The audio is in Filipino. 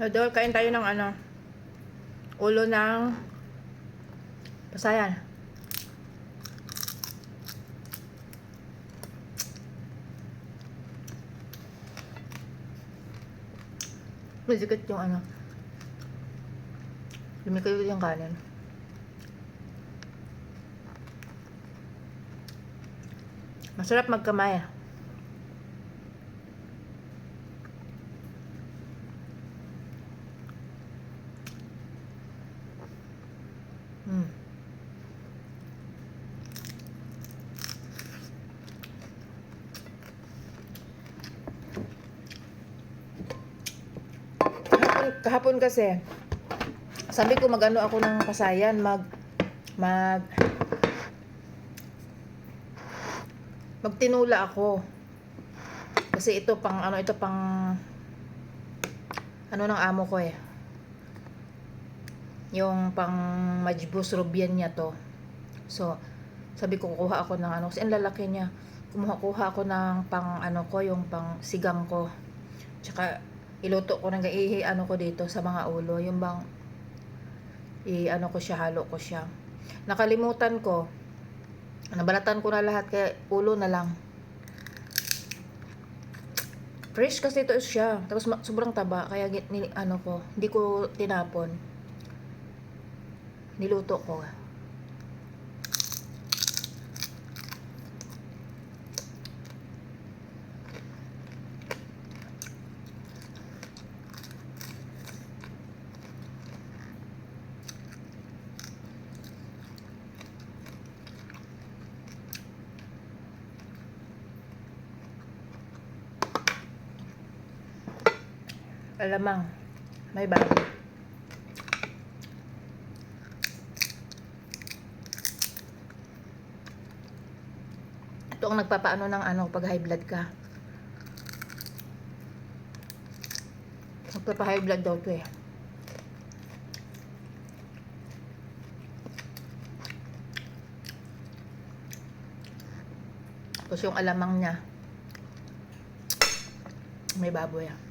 Idol, kain tayo ng ano, ulo ng pasayan. Masikot yung ano. Lumikot yung kanin. Masarap magkamay. Kahapon, kahapon kasi, sabi ko magano ako ng pasayan, mag, mag, magtinula ako. Kasi ito pang, ano, ito pang, ano ng amo ko eh. Yung pang majbus rubian niya to. So, sabi ko kuha ako ng ano, kasi ang lalaki niya. Kumuha-kuha ako ng pang ano ko, yung pang sigang ko. Tsaka, iluto ko ng ihi ano ko dito sa mga ulo. Yung bang, i ano ko siya, halo ko siya. Nakalimutan ko, nabalatan ko na lahat, kaya ulo na lang. Fresh kasi ito siya. Tapos sobrang taba. Kaya ni, ano ko, hindi ko tinapon. Niluto ko. Alamang. May bago. Ito ang nagpapaano ng ano pag high blood ka. Magpapa high blood daw to eh. Tapos yung alamang niya. May baboy ah.